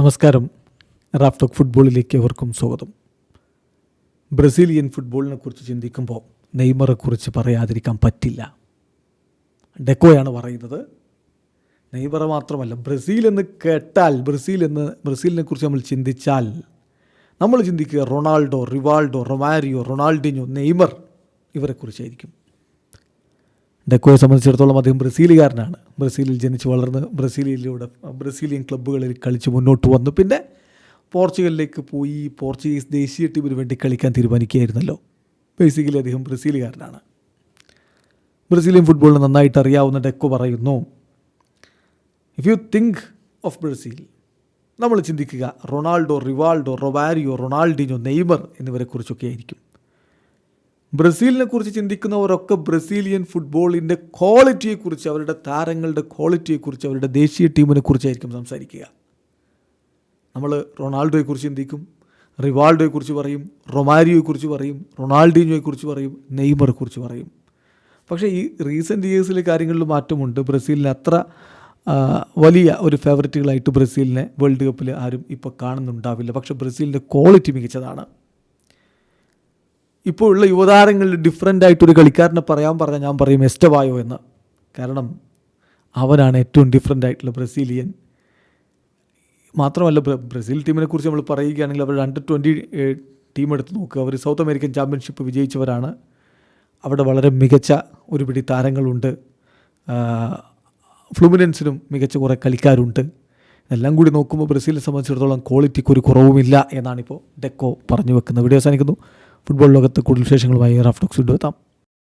നമസ്കാരം. റാഫ്റ്റോക്ക് ഫുട്ബോളിലേക്ക് എവർക്കും സ്വാഗതം. ബ്രസീലിയൻ ഫുട്ബോളിനെ കുറിച്ച് ചിന്തിക്കുമ്പോൾ നെയ്മറെ കുറിച്ച് പറയാതിരിക്കാൻ പറ്റില്ല. ഡെക്കോയാണ് പറയുന്നത്. നെയ്മറ മാത്രമല്ല ബ്രസീൽ എന്ന് കേട്ടാൽ ബ്രസീൽ എന്ന് ബ്രസീലിനെ കുറിച്ച് നമ്മൾ ചിന്തിച്ചാൽ നമ്മൾ ചിന്തിക്കുക Ronaldo Rivaldo Romario Ronaldinho Neymar ഇവരെക്കുറിച്ചായിരിക്കും ഡെക്കോയെ സംബന്ധിച്ചിടത്തോളം അദ്ദേഹം ബ്രസീലുകാരനാണ്. ബ്രസീലിൽ ജനിച്ച് വളർന്ന് ബ്രസീലിലൂടെ ബ്രസീലിയൻ ക്ലബ്ബുകളിൽ കളിച്ച് മുന്നോട്ട് വന്നു. പിന്നെ പോർച്ചുഗലിലേക്ക് പോയി പോർച്ചുഗീസ് ദേശീയ ടീമിന് വേണ്ടി കളിക്കാൻ തീരുമാനിക്കുകയായിരുന്നല്ലോ. ബേസിക്കലി അദ്ദേഹം ബ്രസീലുകാരനാണ്. ബ്രസീലിയൻ ഫുട്ബോളിന് നന്നായിട്ട് അറിയാവുന്ന ഡെക്കോ പറയുന്നു if you think of Brazil നമ്മൾ ചിന്തിക്കുക റൊണാൾഡോ റിവാൾഡോ റൊവാരിയോ റൊണാൾഡിനോ നെയ്മർ എന്നിവരെക്കുറിച്ചൊക്കെ ആയിരിക്കും ബ്രസീലിനെ കുറിച്ച് ചിന്തിക്കുന്നവരൊക്കെ ബ്രസീലിയൻ ഫുട്ബോളിന്റെ ക്വാളിറ്റിയെക്കുറിച്ച് അവരുടെ താരങ്ങളുടെ ക്വാളിറ്റിയെക്കുറിച്ച് അവരുടെ ദേശീയ ടീമിനെ കുറിച്ചായിരിക്കും സംസാരിക്കുക. നമ്മൾ റൊണാൾഡോയെക്കുറിച്ച് ചിന്തിക്കും റിവാൾഡോയെക്കുറിച്ച് പറയും റൊമാരിയോയെക്കുറിച്ച് പറയും റൊണാൾഡീനോയെക്കുറിച്ച് പറയും നെയ്മറെ കുറിച്ച് പറയും. പക്ഷേ ഈ റീസെന്റ് ഇയേഴ്സിലെ കാര്യങ്ങളിൽ മാറ്റമുണ്ട്. ബ്രസീലിന് അത്ര വലിയ ഒരു ഫേവററ്റുകളായിട്ട് ബ്രസീലിനെ വേൾഡ് കപ്പിൽ ആരും ഇപ്പോൾ കാണുന്നുണ്ടാവില്ല. പക്ഷേ ബ്രസീലിന്റെ ക്വാളിറ്റി മികച്ചതാണ്. ഇപ്പോൾ ഉള്ള യുവതാരങ്ങളിൽ ഡിഫറെന്റ് ആയിട്ടൊരു കളിക്കാരനെ പറയാൻ പറഞ്ഞാൽ ഞാൻ പറയും എസ്റ്റവായോ എന്ന്. കാരണം അവനാണ് ഏറ്റവും ഡിഫറെന്റ് ആയിട്ടുള്ള ബ്രസീലിയൻ. മാത്രമല്ല ബ്ര- ബ്രസീൽ ടീമിനെ കുറിച്ച് നമ്മൾ പറയുകയാണെങ്കിൽ അവർ അണ്ടർ ട്വന്റി ടീം എടുത്ത് നോക്കുക. അവർ സൗത്ത് അമേരിക്കൻ ചാമ്പ്യൻഷിപ്പ് വിജയിച്ചവരാണ്. അവിടെ വളരെ മികച്ച ഒരു പിടി താരങ്ങളുണ്ട് ഫ്ലുമിനൻസിനും മികച്ച കുറേ കളിക്കാരുണ്ട്. എല്ലാം കൂടി നോക്കുമ്പോൾ ബ്രസീലിനെ സംബന്ധിച്ചിടത്തോളം ക്വാളിറ്റിക്ക് ഒരു കുറവുമില്ല എന്നാണിപ്പോൾ ഡെക്കോ പറഞ്ഞു വെക്കുന്നത് വീഡിയോ അവസാനിക്കുന്നു. ഫുട്ബോൾ ലോകത്ത് കൂടുതൽ വിശേഷങ്ങളുമായി റാഫ്റ്റോക്സ് വീണ്ടും എത്താം.